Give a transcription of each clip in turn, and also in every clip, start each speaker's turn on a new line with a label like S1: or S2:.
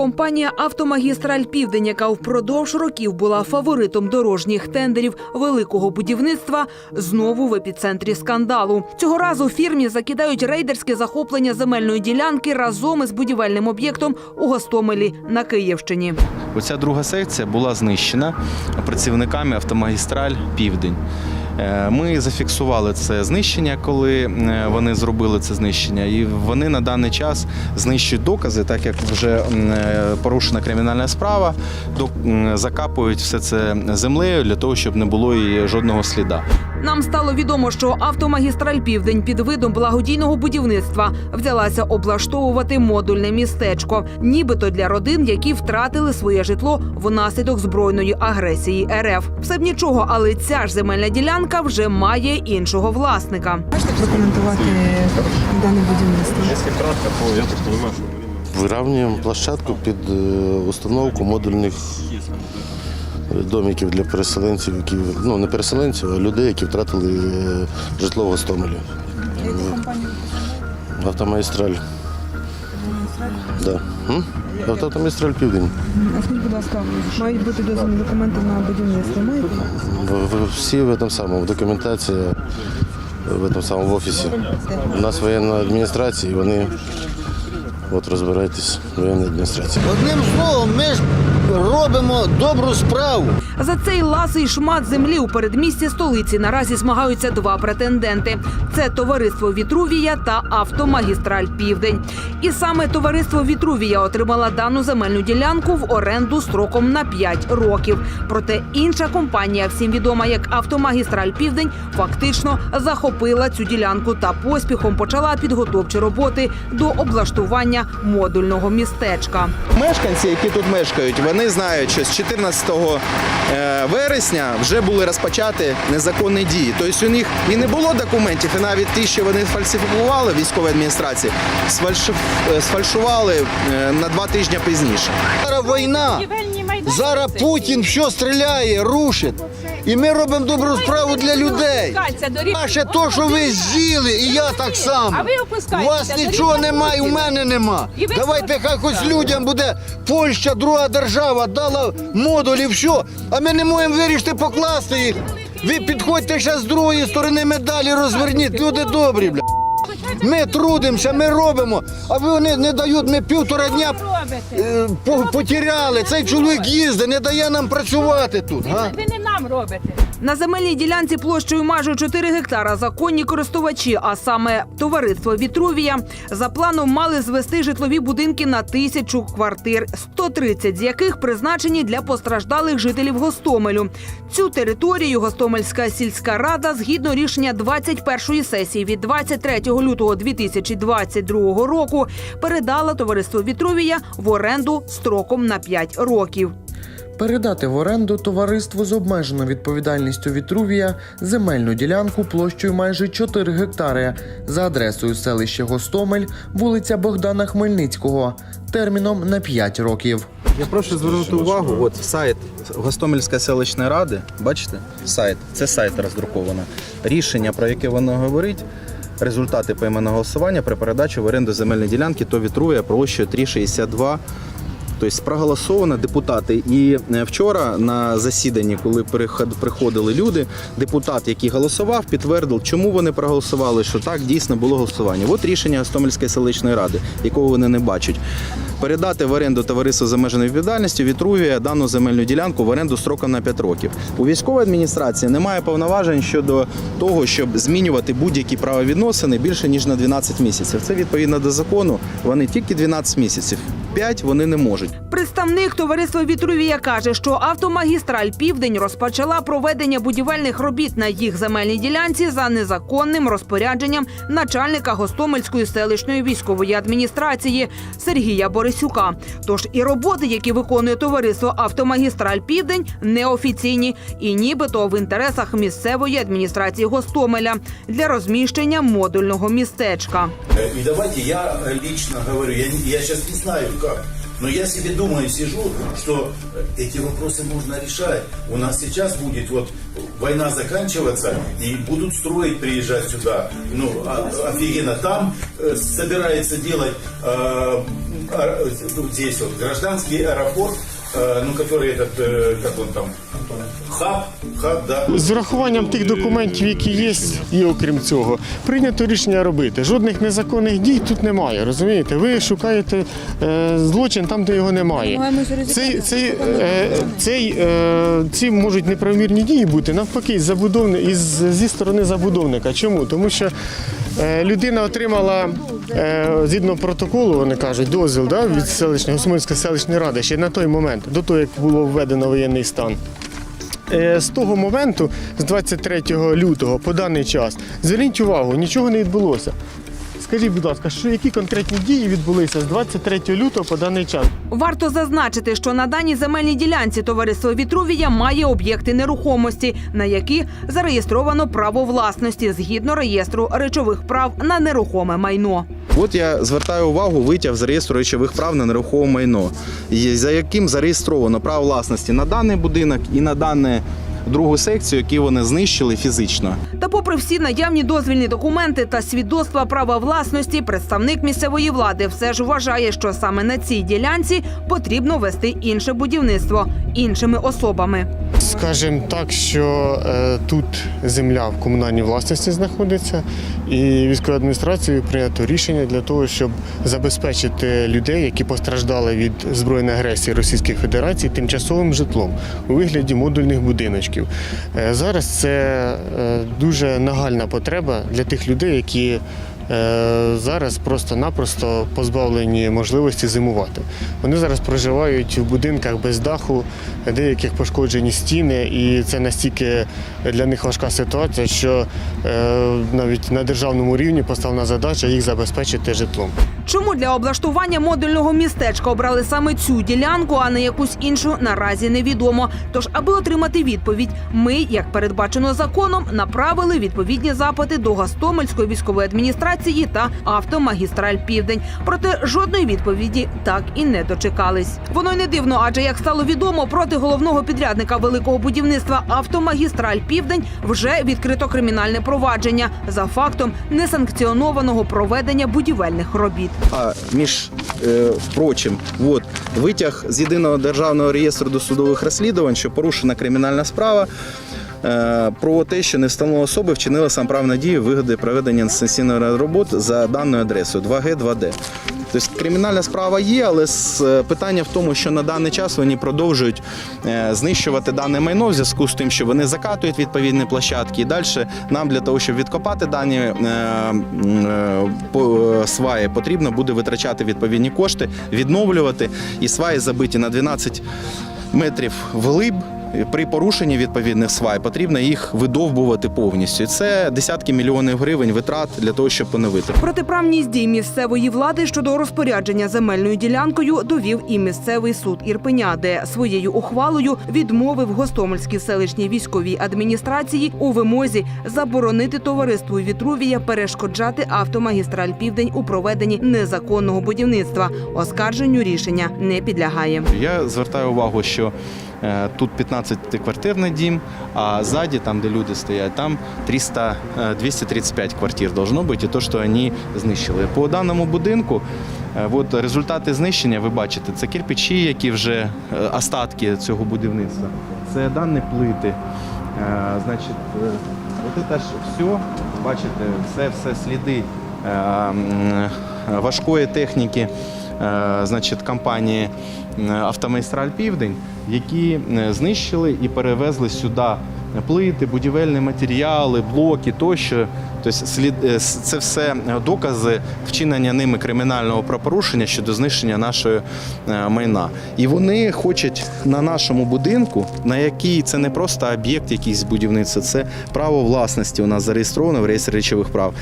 S1: Компанія Автомагістраль Південь, яка впродовж років була фаворитом дорожніх тендерів великого будівництва, знову в епіцентрі скандалу. Цього разу фірмі закидають рейдерське захоплення земельної ділянки разом із будівельним об'єктом у Гостомелі на Київщині.
S2: Оця друга секція була знищена працівниками автомагістраль Південь. Е, Ми зафіксували це знищення, коли е, вони зробили це знищення, і вони на даний час знищують докази, так як вже е, порушена кримінальна справа, закапують все це землею для того, щоб не було і жодного сліда.
S1: Нам стало відомо, що автомагістраль Південь під видом благодійного будівництва взялася облаштовувати модульне містечко, нібито для родин, які втратили своє житло внаслідок збройної агресії РФ. Все б нічого, але ця ж земельна ділянка вже має іншого власника.
S3: Можете прокоментувати дане будівництво?
S4: Вирівнюємо площадку під е, установку модульних домиків для переселенців, які ну не переселенців, а людей, які втратили е, житло в Гостомелі. Автомагістраль. Да. Автомагістраль Південь.
S3: А скажіть, будь ласка, мають бути дозвільні документи на будівництво.
S4: В- Всі в этом самому документація в этом самому в офісі. У нас воєнна адміністрація, і вони от розбирайтесь воєнна адміністрація.
S5: Одним словом, ми ж робимо добру справу.
S1: За цей ласий шмат землі у передмісті столиці наразі змагаються два претенденти: це товариство Вітрувія та автомагістраль Південь. І саме товариство Вітрувія отримала дану земельну ділянку в оренду строком на 5 років. Проте інша компанія, всім відома як Автомагістраль Південь, фактично захопила цю ділянку та поспіхом почала підготовчі роботи до облаштування модульного містечка.
S2: Мешканці, які тут мешкають, вони знають, що з 14 е, вересня вже були розпочаті незаконні дії. Тобто у них і не було документів, і навіть ті, що вони фальсифікували військовій адміністрації, е, сфальшували е, на два тижні пізніше.
S5: Зараз війна. Зараз Путін все стріляє, рушить. І ми робимо добру справу для людей. А ще то, що ви з'їли, і я так само. У вас нічого немає, у мене нема. Давайте хай хоч людям буде Польща, друга держава, дала модуль і все. А ми не можемо вирішити покласти їх. Ви підходьте ще з другої сторони медалі, розверніть. Люди добрі, бля. Ми трудимося, ми робимо, а вони не дають, ми півтора дня е, по- потеряли. Цей чоловік їздить, не дає нам працювати тут. Га?
S6: Ви не нам робите.
S1: На земельній ділянці площею майже 4 гектара законні користувачі, а саме товариство Вітрувія, за планом мали звести житлові будинки на тисячу квартир, 130 з яких призначені для постраждалих жителів Гостомелю. Цю територію Гостомельська сільська рада згідно рішення 21-ї сесії від 23 лютого 2022 року передала товариству Вітрувія в оренду строком на 5 років.
S7: Передати в оренду товариству з обмеженою відповідальністю Вітрувія земельну ділянку площею майже 4 гектари за адресою селище Гостомель, вулиця Богдана Хмельницького, терміном на 5 років.
S2: Я прошу звернути увагу, от сайт Гостомельської селищної ради, бачите? Сайт, це сайт роздруковано. Рішення, про яке воно говорить, результати поіменного голосування при передачі в оренду земельної ділянки то вітрує площею 3,62. Тобто проголосовано депутати. І е, вчора на засіданні, коли приходили люди, депутат, який голосував, підтвердив, чому вони проголосували, що так дійсно було голосування. От рішення Гостомельської селищної ради, якого вони не бачать. Передати в оренду товариству з обмеженою відповідальністю Вітрувія дану земельну ділянку в оренду строком на 5 років. У військовій адміністрації немає повноважень щодо того, щоб змінювати будь-які правовідносини більше ніж на 12 місяців. Це відповідно до закону. Вони тільки 12 місяців. 5 вони не можуть.
S1: Представник товариства Вітрувія каже, що автомагістраль Південь розпочала проведення будівельних робіт на їх земельній ділянці за незаконним розпорядженням начальника Гостомельської селищної військової адміністрації Сергія Борисюка. Тож і роботи, які виконує товариство Автомагістраль Південь, неофіційні і нібито в інтересах місцевої адміністрації Гостомеля для розміщення модульного містечка.
S8: Э, И давайте я лично говорю, я, я сейчас не знаю как, но я себе думаю, сижу, что э, эти вопросы можно решать. У нас сейчас будет вот война заканчиваться, и будут строить, приезжать сюда. Ну, а- офигенно. Там э, собирается делать э, а, вот здесь вот гражданский аэропорт, э, ну который этот, э, как он там, хаб, хаб, да.
S6: З урахуванням тих документів, які є, і окрім цього, прийнято рішення робити. Жодних незаконних дій тут немає. Розумієте? Ви шукаєте е, злочин там, де його немає. Цей, цей, е, цей, е, ці можуть неправомірні дії бути навпаки забудовни із зі сторони забудовника. Чому? Тому що е, людина отримала е, згідно протоколу, вони кажуть, дозвіл да, від селищної Гусмольської селищної ради ще на той момент, до того як було введено воєнний стан. Е, З того моменту, з 23 лютого по даний час, зверніть увагу, нічого не відбулося. Скажіть, будь ласка, що які конкретні дії відбулися з 23 лютого по даний час?
S1: Варто зазначити, що на даній земельній ділянці товариство Вітрувія має об'єкти нерухомості, на які зареєстровано право власності згідно реєстру речових прав на нерухоме майно.
S2: От я звертаю увагу витяг з реєстру речових прав на нерухоме майно, за яким зареєстровано право власності на даний будинок і на дану другу секцію, які вони знищили фізично.
S1: Та, попри всі наявні дозвільні документи та свідоцтва права власності, представник місцевої влади все ж вважає, що саме на цій ділянці потрібно вести інше будівництво іншими особами.
S6: Скажемо так, що е, тут земля в комунальній власності знаходиться, і військовою адміністрацією прийнято рішення для того, щоб забезпечити людей, які постраждали від збройної агресії Російської Федерації, тимчасовим житлом у вигляді модульних будиночків. Е, зараз це е, дуже нагальна потреба для тих людей, які зараз просто-напросто позбавлені можливості зимувати. Вони зараз проживають в будинках без даху, деяких пошкоджені стіни, і це настільки для них важка ситуація, що е, навіть на державному рівні поставлена задача їх забезпечити житлом.
S1: Чому для облаштування модульного містечка обрали саме цю ділянку, а не якусь іншу, наразі невідомо. Тож, аби отримати відповідь, ми, як передбачено законом, направили відповідні запити до Гостомельської військової адміністрації та Автомагістраль Південь. Проте жодної відповіді так і не дочекались. Воно й не дивно, адже як стало відомо, проти головного підрядника великого будівництва Автомагістраль Південь вже відкрито кримінальне провадження за фактом несанкціонованого проведення будівельних робіт.
S2: А між е, прочим, от витяг з єдиного державного реєстру досудових розслідувань, що порушена кримінальна справа. Е, Про те, що невстановлена особи вчинила самправну дію вигоди проведення інстанційної роботи за даною адресою 2Г 2Д. Тобто кримінальна справа є, але е, питання в тому, що на даний час вони продовжують е, знищувати дане майно в зв'язку з тим, що вони закатують відповідні площадки. І далі нам для того, щоб відкопати дані сваї, потрібно буде витрачати відповідні кошти, відновлювати. І сваї забиті на 12 метрів вглиб. При порушенні відповідних свай потрібно їх видовбувати повністю. Це десятки мільйонів гривень витрат для того, щоб поновити.
S1: Протиправність дій місцевої влади щодо розпорядження земельною ділянкою довів і місцевий суд Ірпеня, де своєю ухвалою відмовив Гостомельській селищній військовій адміністрації у вимозі заборонити товариству Вітрувія перешкоджати автомагістраль Південь у проведенні незаконного будівництва. Оскарженню рішення не підлягає.
S2: Я звертаю увагу, що е, тут 15-квартирний дім, а ззаді, там, де люди стоять, там 300, е, 235 квартир должно бути, і то, що вони знищили. По даному будинку, е, от результати знищення, ви бачите, це кирпичі, які вже е, остатки цього будівництва. Це дані плити. Е, Значить, е, от це ж все, бачите, це все сліди важкої техніки значить, компанії е, Автомайстраль Південь, які е, знищили і перевезли сюди плити, будівельні матеріали, блоки тощо. Тобто е, це все докази вчинення ними кримінального правопорушення щодо знищення нашої е, майна. І вони хочуть на нашому будинку, на який це не просто об'єкт якийсь будівництва, це право власності у нас зареєстровано в реєстрі речових прав,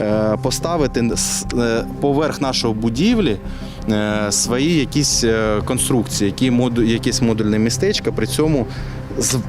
S2: е, поставити е, поверх нашої будівлі е, свої якісь е, конструкції, якісь модульне містечко, при цьому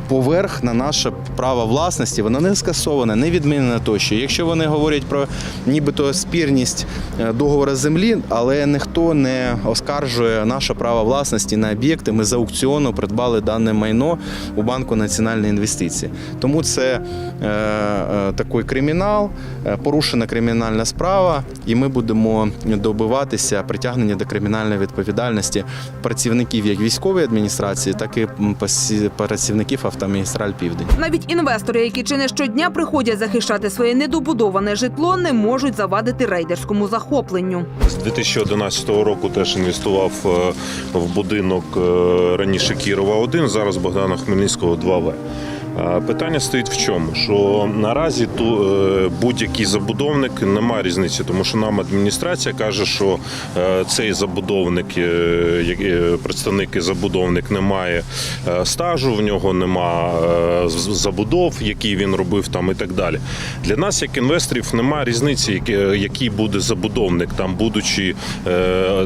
S2: поверх на наше право власності, воно не скасоване, не відмінене тощо. Якщо вони говорять про нібито спірність е, договору землі, але ніхто не оскаржує наше право власності на об'єкти. Ми з аукціону придбали дане майно у банку національної інвестиції. Тому це е, е, такий кримінал, е, порушена кримінальна справа, і ми будемо добиватися притягнення до кримінальної відповідальності працівників як військової адміністрації, так і пасі- працівників автомагістраль Південь.
S1: Навіть інвестори, які чи не щодня приходять захищати своє недобудоване житло, не можуть завадити рейдерському захопленню.
S9: З 2011 року теж інвестував е, в будинок е, раніше Кірова 1, зараз Богдана Хмельницького 2В. Питання стоїть в чому? Що наразі е, будь-який забудовник немає різниці, тому що нам адміністрація каже, що е, цей забудовник, е, представник і забудовник не має стажу, в нього нема забудов, які він робив там і так далі. Для нас, як інвесторів, немає різниці, який буде забудовник, там будучи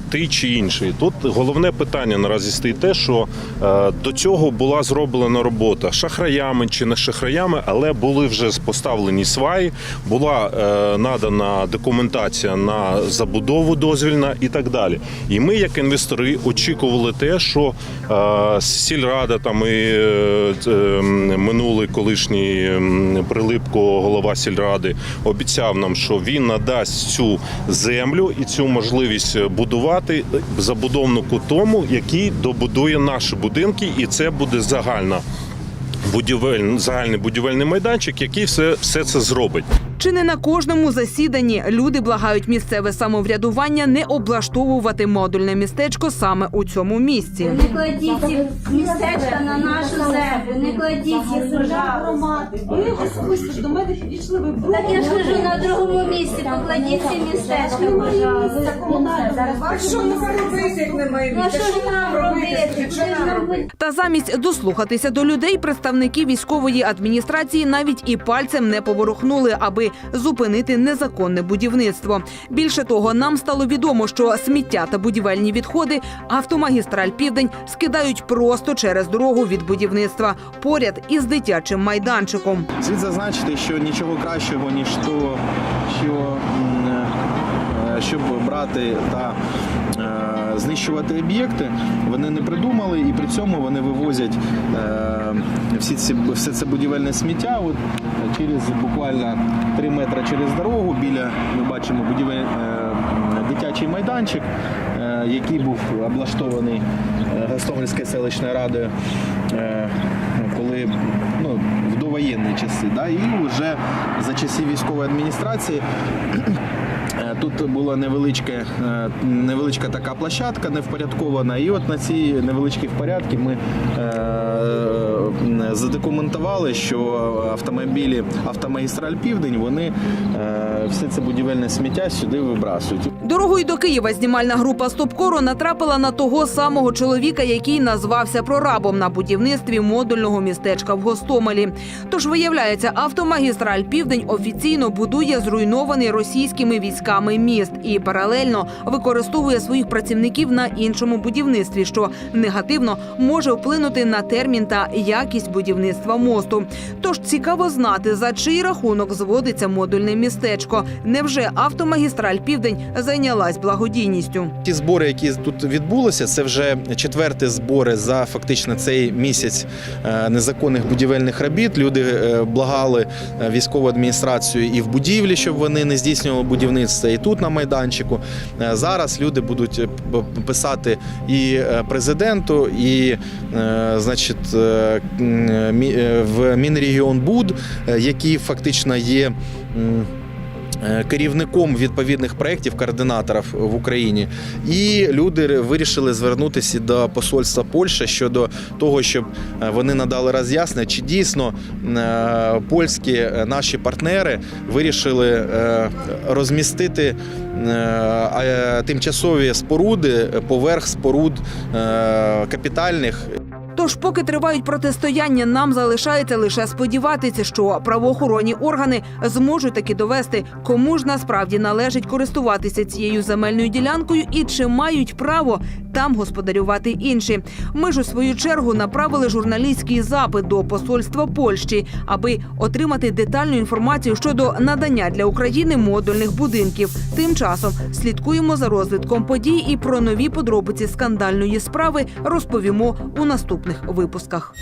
S9: ти чи інший. Тут головне питання наразі стоїть те, що до цього була зроблена робота шахраями чи не шахраями, але були вже поставлені сваї, була е, надана документація на забудову дозвільна і так далі. І ми, як інвестори, очікували те, що е, сільрада там і е, е, минулий колишній Прилипко, голова сільради, обіцяв нам, що він надасть цю землю і цю можливість будувати забудовнику тому, який добудує наші будинки, і це буде загальна. Будівель, загальний будівельний майданчик, який все, все це зробить.
S1: Чи не на кожному засіданні люди благають місцеве самоврядування не облаштовувати модульне містечко саме у цьому місці.
S10: Не кладіть містечка на нашу землю, не кладіть їх пожалуйста.
S3: Ви особисто до мене підійшли, ви
S10: Так я ж кажу на другому місці, покладіть ці містечка, пожалуйста.
S3: Що ми робити, як немає
S10: Ну що ж нам робити? Куди нам бути?
S1: Та замість дослухатися до людей, представники військової адміністрації навіть і пальцем не поворухнули, аби зупинити незаконне будівництво. Більше того, нам стало відомо, що сміття та будівельні відходи автомагістраль Південь скидають просто через дорогу від будівництва поряд із дитячим майданчиком.
S2: Слід зазначити, що нічого кращого, ніж то, що м, е, щоб брати та е, знищувати об'єкти, вони не придумали, і при цьому вони вивозять е, всі ці все це будівельне сміття. От через буквально 3 метри через дорогу. Біля ми бачимо будівель дитячий майданчик, який був облаштований Гостомельською селищною радою. Часи. Да? І вже за часів військової адміністрації е, тут була невеличка, е, невеличка така площадка невпорядкована. І от на цій невеличкій впорядці ми е, задокументували, що автомобілі автомагістраль Південь вони все це будівельне сміття сюди вибрасують.
S1: Дорогою до Києва знімальна група Стопкору натрапила на того самого чоловіка, який назвався прорабом на будівництві модульного містечка в Гостомелі. Тож виявляється, автомагістраль Південь офіційно будує зруйнований російськими військами міст і паралельно використовує своїх працівників на іншому будівництві, що негативно може вплинути на термін та якість будівництва мосту. Тож цікаво знати, за чий рахунок зводиться модульне містечко. Невже автомагістраль Південь зайнялась благодійністю?
S2: Ті збори, які тут відбулися, це вже четверті збори за фактично цей місяць е, незаконних будівельних робіт. Люди е, благали е, військову адміністрацію і в будівлі, щоб вони не здійснювали будівництво, і тут на майданчику. Зараз люди будуть писати і президенту, і значить в Мінрегіонбуд, е, які фактично є. Е, Керівником відповідних проєктів координаторів в Україні, і люди вирішили звернутися до посольства Польщі щодо того, щоб е, вони надали роз'яснення, чи дійсно е, польські наші партнери вирішили розмістити тимчасові споруди поверх споруд капітальних
S1: Тож, поки тривають протистояння, нам залишається лише сподіватися, що правоохоронні органи зможуть таки довести, кому ж насправді належить користуватися цією земельною ділянкою і чи мають право там господарювати інші. Ми ж у свою чергу направили журналістський запит до посольства Польщі, аби отримати детальну інформацію щодо надання для України модульних будинків. Тим часом слідкуємо за розвитком подій і про нові подробиці скандальної справи розповімо у наступних випусках.